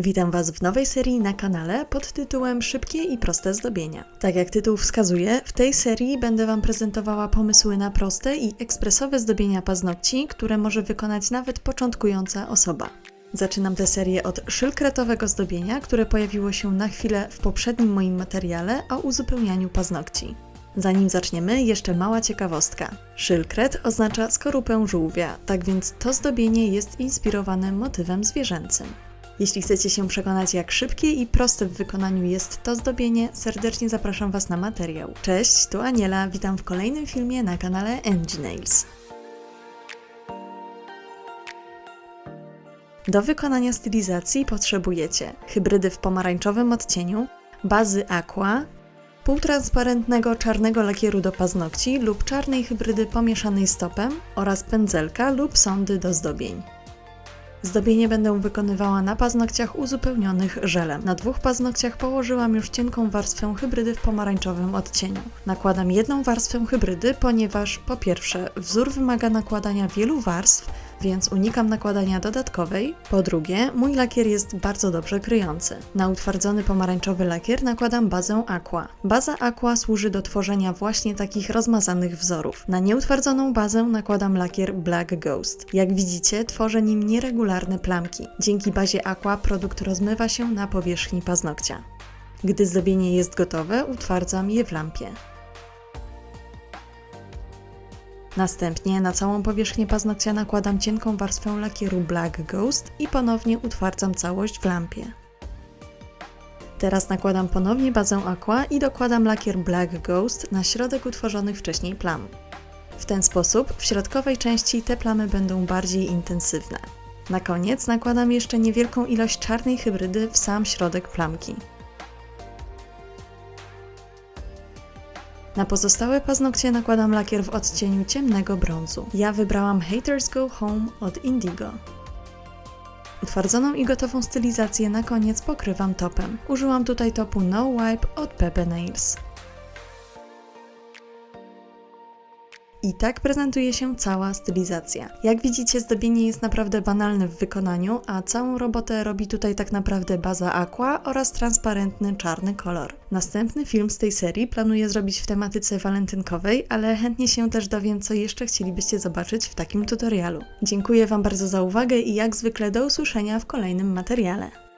Witam Was w nowej serii na kanale pod tytułem Szybkie i proste zdobienia. Tak jak tytuł wskazuje, w tej serii będę Wam prezentowała pomysły na proste i ekspresowe zdobienia paznokci, które może wykonać nawet początkująca osoba. Zaczynam tę serię od szylkretowego zdobienia, które pojawiło się na chwilę w poprzednim moim materiale o uzupełnianiu paznokci. Zanim zaczniemy, jeszcze mała ciekawostka. Szylkret oznacza skorupę żółwia, tak więc to zdobienie jest inspirowane motywem zwierzęcym. Jeśli chcecie się przekonać, jak szybkie i proste w wykonaniu jest to zdobienie, serdecznie zapraszam Was na materiał. Cześć, tu Aniela, witam w kolejnym filmie na kanale NG Nails. Do wykonania stylizacji potrzebujecie hybrydy w pomarańczowym odcieniu, bazy aqua, półtransparentnego czarnego lakieru do paznokci lub czarnej hybrydy pomieszanej stopem oraz pędzelka lub sondy do zdobień. Zdobienie będę wykonywała na paznokciach uzupełnionych żelem. Na dwóch paznokciach położyłam już cienką warstwę hybrydy w pomarańczowym odcieniu. Nakładam jedną warstwę hybrydy, ponieważ po pierwsze wzór wymaga nakładania wielu warstw, więc unikam nakładania dodatkowej. Po drugie, mój lakier jest bardzo dobrze kryjący. Na utwardzony pomarańczowy lakier nakładam bazę Aqua. Baza Aqua służy do tworzenia właśnie takich rozmazanych wzorów. Na nieutwardzoną bazę nakładam lakier Black Ghost. Jak widzicie, tworzę nim nieregularne plamki. Dzięki bazie Aqua produkt rozmywa się na powierzchni paznokcia. Gdy zdobienie jest gotowe, utwardzam je w lampie. Następnie na całą powierzchnię paznokcia nakładam cienką warstwę lakieru Black Ghost i ponownie utwardzam całość w lampie. Teraz nakładam ponownie bazę Aqua i dokładam lakier Black Ghost na środek utworzonych wcześniej plam. W ten sposób w środkowej części te plamy będą bardziej intensywne. Na koniec nakładam jeszcze niewielką ilość czarnej hybrydy w sam środek plamki. Na pozostałe paznokcie nakładam lakier w odcieniu ciemnego brązu. Ja wybrałam Haters Go Home od Indigo. Utwardzoną i gotową stylizację na koniec pokrywam topem. Użyłam tutaj topu No Wipe od Pepe Nails. I tak prezentuje się cała stylizacja. Jak widzicie, zdobienie jest naprawdę banalne w wykonaniu, a całą robotę robi tutaj tak naprawdę baza aqua oraz transparentny czarny kolor. Następny film z tej serii planuję zrobić w tematyce walentynkowej, ale chętnie się też dowiem, co jeszcze chcielibyście zobaczyć w takim tutorialu. Dziękuję Wam bardzo za uwagę i jak zwykle do usłyszenia w kolejnym materiale.